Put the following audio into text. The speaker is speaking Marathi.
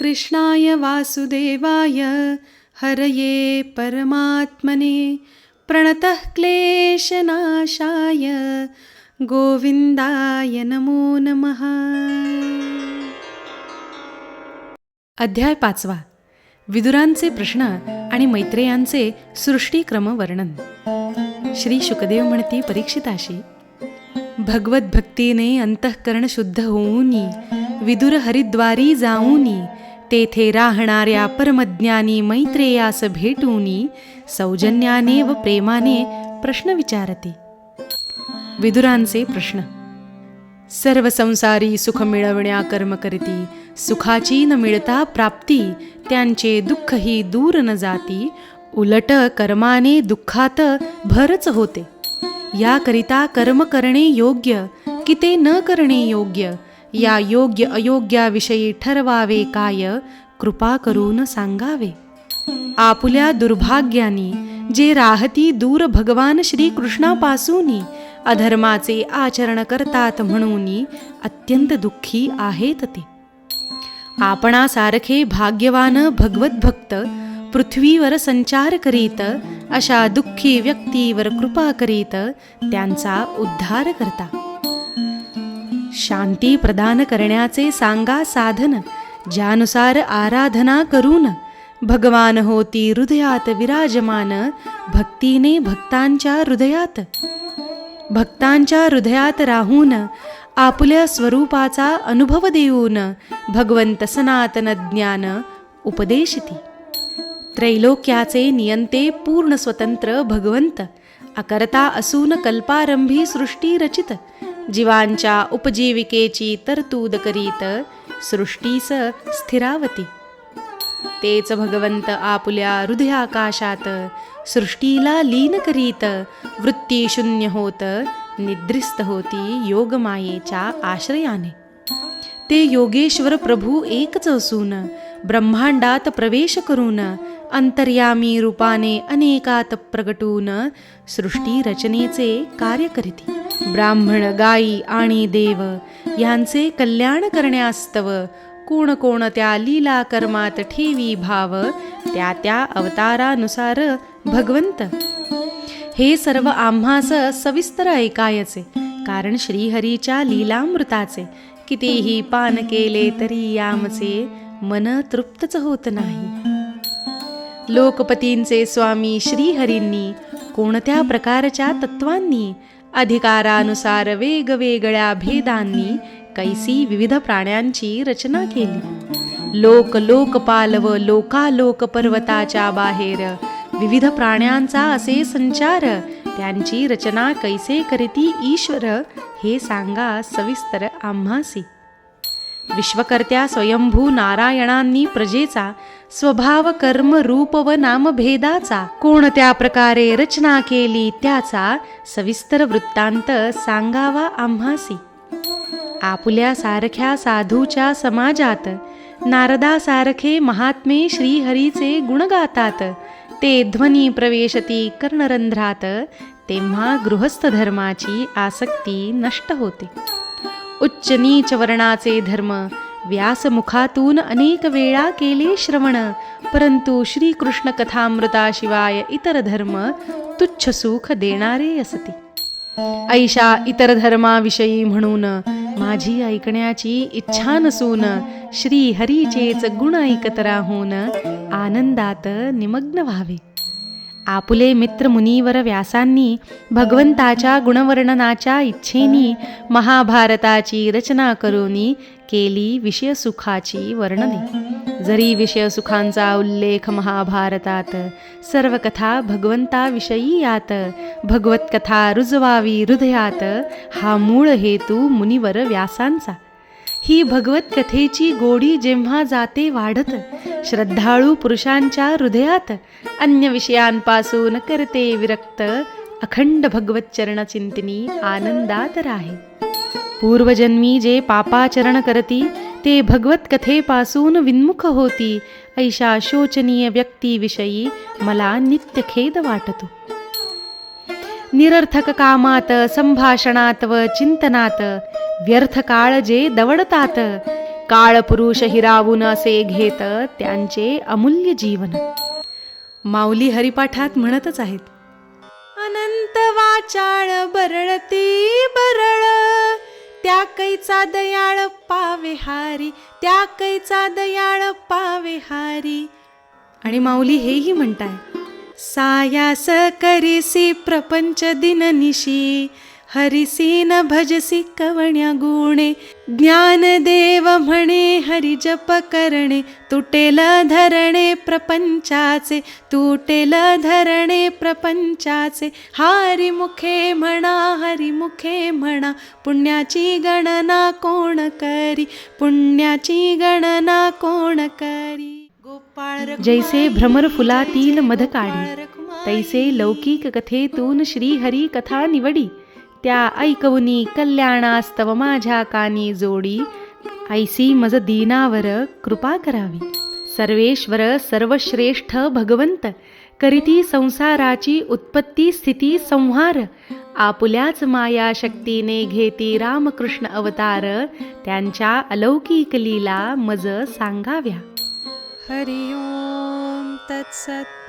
कृष्णाय वासुदेवाय हरये परमात्मने प्रणतः क्लेशनाशाय गोविंदाय नमो नमः। अध्याय पाचवा. विदुरांचे प्रश्न आणि मैत्रेयांचे सृष्टीक्रम वर्णन. श्री शुकदेव म्हणती परीक्षिताशी भगवत भक्तीने अंतःकरण शुद्ध होऊनी विदुर हरिद्वारी जाऊनी तेथे राहणाऱ्या परमज्ञानी मैत्रेयास भेटूनी सौजन्याने व प्रेमाने प्रश्न विचारते. विदुरांचे प्रश्न. सर्व संसारी सुख मिळवण्या कर्म करती सुखाची न मिळता प्राप्ती त्यांचे दुःखही दूर न जाती उलट कर्माने दुःखात भरच होते. याकरिता कर्म करणे योग्य की ते न करणे योग्य या योग्य अयोग्याविषयी ठरवावे काय कृपा करून सांगावे. आपुल्या दुर्भाग्यानी जे राहती दूर भगवान श्रीकृष्णापासून अधर्माचे आचरण करतात म्हणून अत्यंत दुःखी आहेत ते. आपणासारखे भाग्यवान भगवद्भक्त पृथ्वीवर संचार करीत अशा दुःखी व्यक्तीवर कृपा करीत त्यांचा उद्धार करता. शांती प्रदान करण्याचे सांगा साधन ज्यानुसार आराधना करून. भगवान होती हृदयात विराजमान भक्तीने भक्तांच्या हृदयात. भक्तांच्या हृदयात राहून आपल्या स्वरूपाचा अनुभव देऊन भगवंत सनातन ज्ञान उपदेशती. त्रैलोक्याचे नियंते पूर्ण स्वतंत्र भगवंत अकर्ता असून कल्पारंभी सृष्टी रचित जीवांच्या उपजीविकेची तरतूद करीत सृष्टीस स्थिरावती. तेच भगवंत आपुल्या हृदयाकाशात सृष्टीला लीन करीत वृत्ती शून्य होत निद्रिस्त होती योगमायेच्या आश्रयाने. ते योगेश्वर प्रभू एकच असून ब्रह्मांडात प्रवेश करून अंतर्यामी रूपाने अनेकात प्रगटून सृष्टी रचनेचे कार्य करीती. ब्राह्मण गायी आणि देव यांचे कल्याण करण्यास्तव कोण कोण त्या लीला कर्मात ठेवी भाव त्या त्या अवतारानुसार भगवंत. हे सर्व आम्हास सविस्तर ऐकायचे कारण श्रीहरीच्या लीलामृताचे कितीही पान केले तरी यामचे मन तृप्तच होत नाही. लोकपतींचे स्वामी श्रीहरींनी कोणत्या प्रकारच्या तत्वांनी अधिकारानुसार वेगवेगळ्या भेदांनी कैसी विविध प्राण्यांची रचना केली. लोक लोकपाल व लोकालोक पर्वताच्या बाहेर विविध प्राण्यांचा असे संचार त्यांची रचना कैसे करीती ईश्वर हे सांगा सविस्तर आम्हासी. विश्वकर्त्या स्वयंभू नारायणांनी प्रजेचा स्वभाव कर्म रूप व नामभेदाचा कोणत्या प्रकारे रचना केली त्याचा सविस्तर वृत्तांत सांगावा आम्हासी. आपुल्या सारख्या साधूच्या समाजात नारदासारखे महात्मे श्रीहरीचे गुण गातात ते ध्वनी प्रवेशती कर्णरंध्रात तेव्हा गृहस्थ धर्माची आसक्ती नष्ट होते. उच्च नीच वर्णाचे धर्म. व्यासमुखातून अनेक वेळा केले श्रवण. परंतु श्रीकृष्ण कथामृताशिवाय इतर धर्म तुच्छ सुख देणारे असते. ऐशा इतर धर्माविषयी म्हणून माझी ऐकण्याची इच्छा नसून श्री हरीचेच गुण ऐकत राहून आनंदात निमग्न व्हावे. आपुले मित्र मुनीवर व्यासांनी भगवंताच्या गुणवर्णनाच्या इच्छेनी महाभारताची रचना करूनी केली विषयसुखाची वर्णने. जरी विषयसुखांचा उल्लेख महाभारतात सर्व कथा भगवंताविषयी यात भगवत कथा रुजवावी हृदयात हा मूळ हेतू मुनिवर व्यासांचा. ही भगवत कथेची गोडी जेव्हा जाते वाढत श्रद्धाळू पुरुषांच्या हृदयात अन्य विषयांपासून करते विरक्त अखंड भगवत चरणचिंतनी आनंदात राहे. पूर्वजन्मी जे पापाचरण करती ते भगवत कथेपासून विन्मुख होती ऐशा शोचनीय व्यक्तीविषयी मला नित्य खेद वाटतो. निरर्थक कामात संभाषणात व चिंतनात व्यर्थ काळ जे दवडतात काळ पुरुष हिरावून असे घेत त्यांचे अमूल्य जीवन. माऊली हरिपाठात म्हणतच आहेत अनंत वाचाळ बरळती बरळ त्या कैचा दयाळ पावे हारी त्या कैचा दयाळ पावे हारी. आणि माऊली हेही म्हणताय सायास करिसी प्रपंच दिननिशी हरिसी न भजसी कवण्या गुणे ज्ञानदेव म्हणे हरि जप करणे तुटेल धरणे प्रपंचाचे तुटेल धरणे प्रपंचाचे. हारी मुखे म्हणा हरी मुखे म्हणा पुण्याची गणना कोण करी? पुण्याची गणना कोण करी? गोपाळ जैसे भ्रमर फुलातील मध काढी तैसे लौकिक कथेतून श्रीहरी कथा निवडी. त्या ऐकवनी कल्याणास्तव माझ्या कानी जोडी. ऐसी मज दीनावर कृपा करावी. सर्वेश्वर सर्वश्रेष्ठ भगवंत करीती संसाराची उत्पत्ती स्थिती संहार आपुल्याच माया शक्तीने घेती रामकृष्ण अवतार त्यांच्या अलौकिक लीला मज सांगाव्या. हरिओम तत्सत